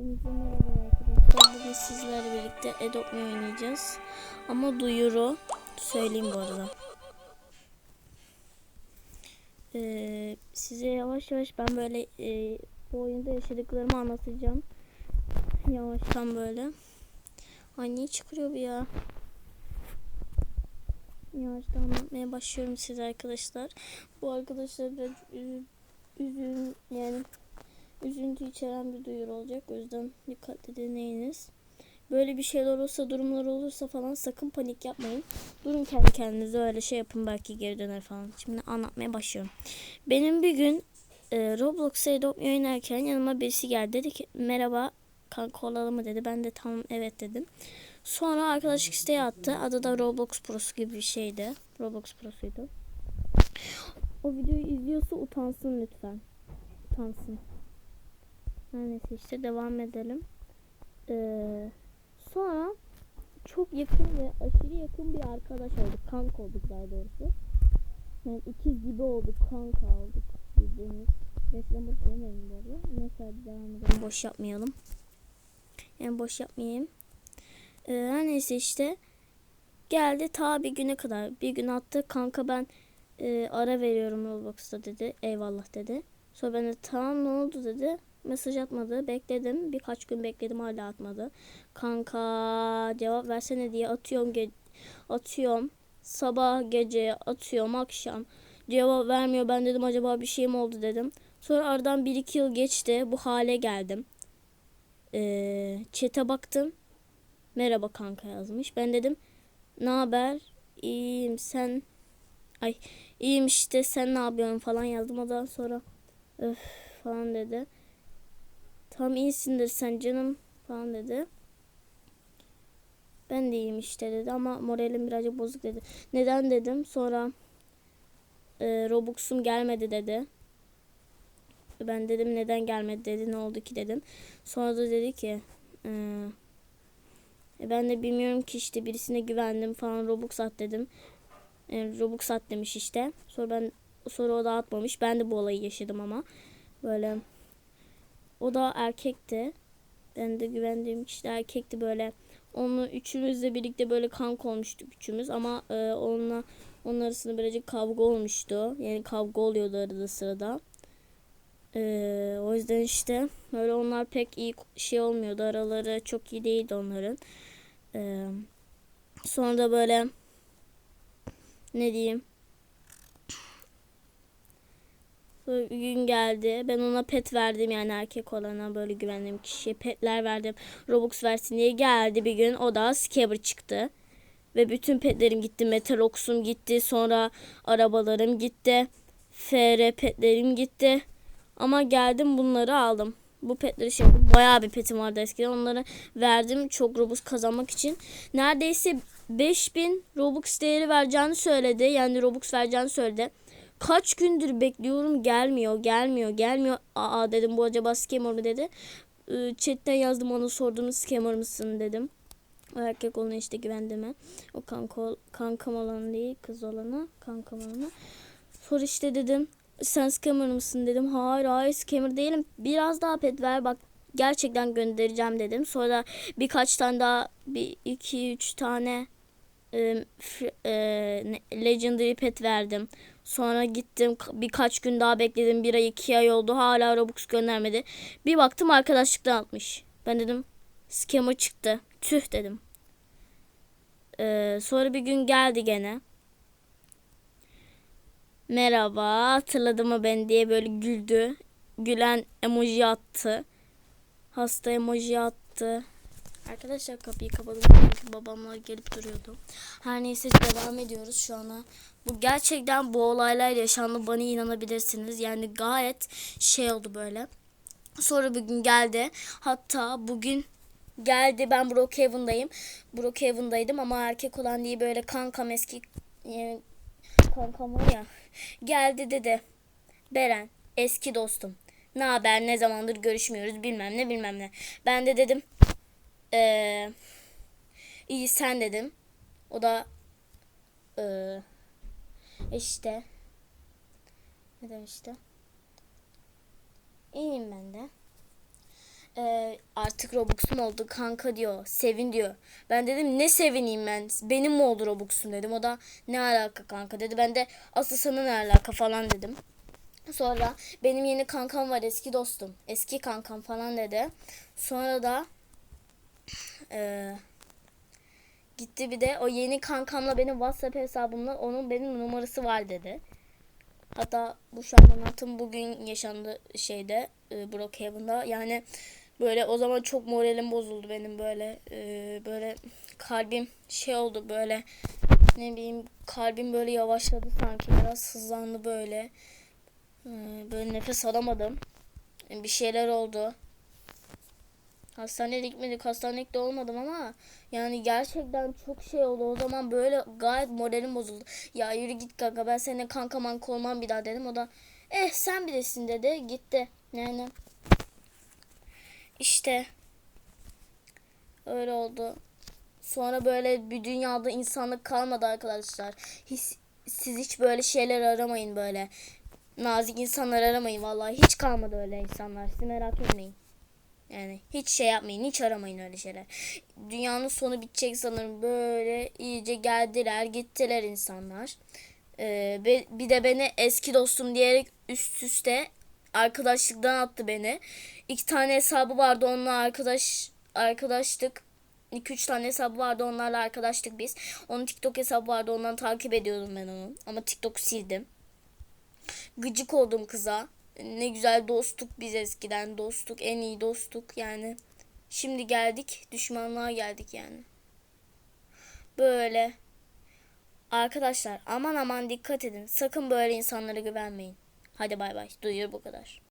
Hepinize merhaba arkadaşlar. Bugün sizlerle birlikte Me oynayacağız. Ama duyuru söyleyeyim bu arada. Ee, size yavaş yavaş ben böyle e, bu oyunda yaşadıklarımı anlatacağım. Yavaştan böyle. Ay niye çıkıyor bu ya? Yavaştan anlatmaya başlıyorum size arkadaşlar. Bu arkadaşlar biraz ü- üzün yani üzüntü içeren bir duyuru olacak. O yüzden dikkatli dinleyiniz. Böyle bir şeyler olursa, durumlar olursa falan sakın panik yapmayın. Durun kendi kendinize öyle şey yapın belki geri döner falan. Şimdi anlatmaya başlıyorum. Benim bir gün e, Roblox'a Adopt Me oynarken yanıma birisi geldi. Dedi ki merhaba kanka olalım mı dedi. Ben de tamam evet dedim. Sonra arkadaşlık isteği attı. Adı da Roblox Pro'su gibi bir şeydi. Roblox Pro'suydu. O videoyu izliyorsa utansın lütfen. Utansın. Neyse işte devam edelim. Ee, sonra çok yakın ve aşırı yakın bir arkadaş olduk. Kanka olduk daha doğrusu. Yani ikiz gibi olduk. Kanka olduk. Bildiğiniz. Gerçekten boş demeyelim bu arada. Neyse hadi devam edelim. Boş yapmayalım. Yani boş yapmayayım. Ee, neyse işte. Geldi ta bir güne kadar. Bir gün attı. Kanka ben e, ara veriyorum Roblox'ta dedi. Eyvallah dedi. Sonra ben de tamam ne oldu dedi. Mesaj atmadı. Bekledim. Birkaç gün bekledim hala atmadı. Kanka cevap versene diye atıyorum. Ge- atıyorum. Sabah gece atıyorum akşam. Cevap vermiyor. Ben dedim acaba bir şey mi oldu dedim. Sonra aradan 1-2 yıl geçti. Bu hale geldim. Ee, chat'e baktım. Merhaba kanka yazmış. Ben dedim ne haber? İyiyim sen. Ay iyiyim işte sen ne yapıyorsun falan yazdım. Ondan sonra öf falan dedi. Tam iyisindir sen canım falan dedi. Ben de iyiyim işte dedi ama moralim birazcık bozuk dedi. Neden dedim. Sonra e, Robux'um gelmedi dedi. Ben dedim neden gelmedi dedi. Ne oldu ki dedim. Sonra da dedi ki e, e, ben de bilmiyorum ki işte birisine güvendim falan Robux at dedim. E, Robux at demiş işte. Sonra ben sonra o da atmamış. Ben de bu olayı yaşadım ama böyle o da erkekti. Ben de güvendiğim kişi de erkekti böyle. Onu üçümüzle birlikte böyle kanka olmuştuk üçümüz ama e, onunla onun arasında birazcık kavga olmuştu. Yani kavga oluyordu arada sırada. E, o yüzden işte böyle onlar pek iyi şey olmuyordu. Araları çok iyi değildi onların. E, sonra da böyle ne diyeyim Bir gün geldi. Ben ona pet verdim yani erkek olana böyle güvendiğim kişiye petler verdim. Robux versin diye geldi bir gün. O da Scabber çıktı. Ve bütün petlerim gitti. Metalox'um gitti. Sonra arabalarım gitti. FR petlerim gitti. Ama geldim bunları aldım. Bu petleri şey. Bayağı bir petim vardı eskiden. Onları verdim çok Robux kazanmak için. Neredeyse 5000 Robux değeri vereceğini söyledi. Yani Robux vereceğini söyledi. Kaç gündür bekliyorum gelmiyor gelmiyor gelmiyor. Aa dedim bu acaba scammer mı dedi. Ee, chatten yazdım onu sordum scammer mısın dedim. O erkek olana işte güvendiğime. O kanka, kankam olan değil kız olana kankam olana. Sonra işte dedim sen scammer mısın dedim. Hayır hayır scammer değilim. Biraz daha pet ver bak gerçekten göndereceğim dedim. Sonra birkaç tane daha bir iki üç tane e, e, legendary pet verdim. Sonra gittim birkaç gün daha bekledim. Bir ay iki ay oldu. Hala Robux göndermedi. Bir baktım arkadaşlıktan atmış. Ben dedim scammer çıktı. Tüh dedim. Ee, sonra bir gün geldi gene. Merhaba hatırladı mı ben diye böyle güldü. Gülen emoji attı. Hasta emoji attı. Arkadaşlar kapıyı kapadım çünkü babamla gelip duruyordu. Her neyse devam ediyoruz şu ana. Bu gerçekten bu olaylar yaşandı bana inanabilirsiniz. Yani gayet şey oldu böyle. Sonra bir gün geldi. Hatta bugün geldi ben Brookhaven'dayım. Brookhaven'daydım ama erkek olan diye böyle kankam eski yani kankam var ya. Geldi dedi. Beren eski dostum. Ne haber ne zamandır görüşmüyoruz bilmem ne bilmem ne. Ben de dedim ee, iyi sen dedim. O da ee, işte ne demişti? İyiyim ben de. e, artık Robux'um oldu kanka diyor. Sevin diyor. Ben dedim ne sevineyim ben. Benim mi oldu Robux'um dedim. O da ne alaka kanka dedi. Ben de asıl sana ne alaka falan dedim. Sonra benim yeni kankam var eski dostum. Eski kankam falan dedi. Sonra da e, gitti bir de o yeni kankamla benim WhatsApp hesabımla onun benim numarası var dedi. Hatta bu anlatım bugün yaşandı şeyde e, Brookhaven'da. Yani böyle o zaman çok moralim bozuldu benim böyle e, böyle kalbim şey oldu böyle ne bileyim kalbim böyle yavaşladı sanki biraz hızlandı böyle. E, böyle nefes alamadım. Bir şeyler oldu. Hastaneye gitmedik. Hastanelikte olmadım ama yani gerçekten çok şey oldu. O zaman böyle gayet moralim bozuldu. Ya yürü git kanka ben seninle kanka manka olmam bir daha dedim. O da eh sen bilirsin dedi. Gitti. Yani işte öyle oldu. Sonra böyle bir dünyada insanlık kalmadı arkadaşlar. Hiç, siz hiç böyle şeyler aramayın böyle. Nazik insanlar aramayın vallahi hiç kalmadı öyle insanlar. Siz merak etmeyin. Yani hiç şey yapmayın, hiç aramayın öyle şeyler. Dünyanın sonu bitecek sanırım. Böyle iyice geldiler, gittiler insanlar. Ee, bir de beni eski dostum diyerek üst üste arkadaşlıktan attı beni. İki tane hesabı vardı onunla arkadaş arkadaştık. 2-3 tane hesabı vardı onlarla arkadaştık biz. Onun TikTok hesabı vardı ondan takip ediyordum ben onu. Ama TikTok sildim. Gıcık oldum kıza. Ne güzel dostluk biz eskiden dostluk en iyi dostluk yani. Şimdi geldik düşmanlığa geldik yani. Böyle. Arkadaşlar aman aman dikkat edin. Sakın böyle insanlara güvenmeyin. Hadi bay bay. Duyuyor bu kadar.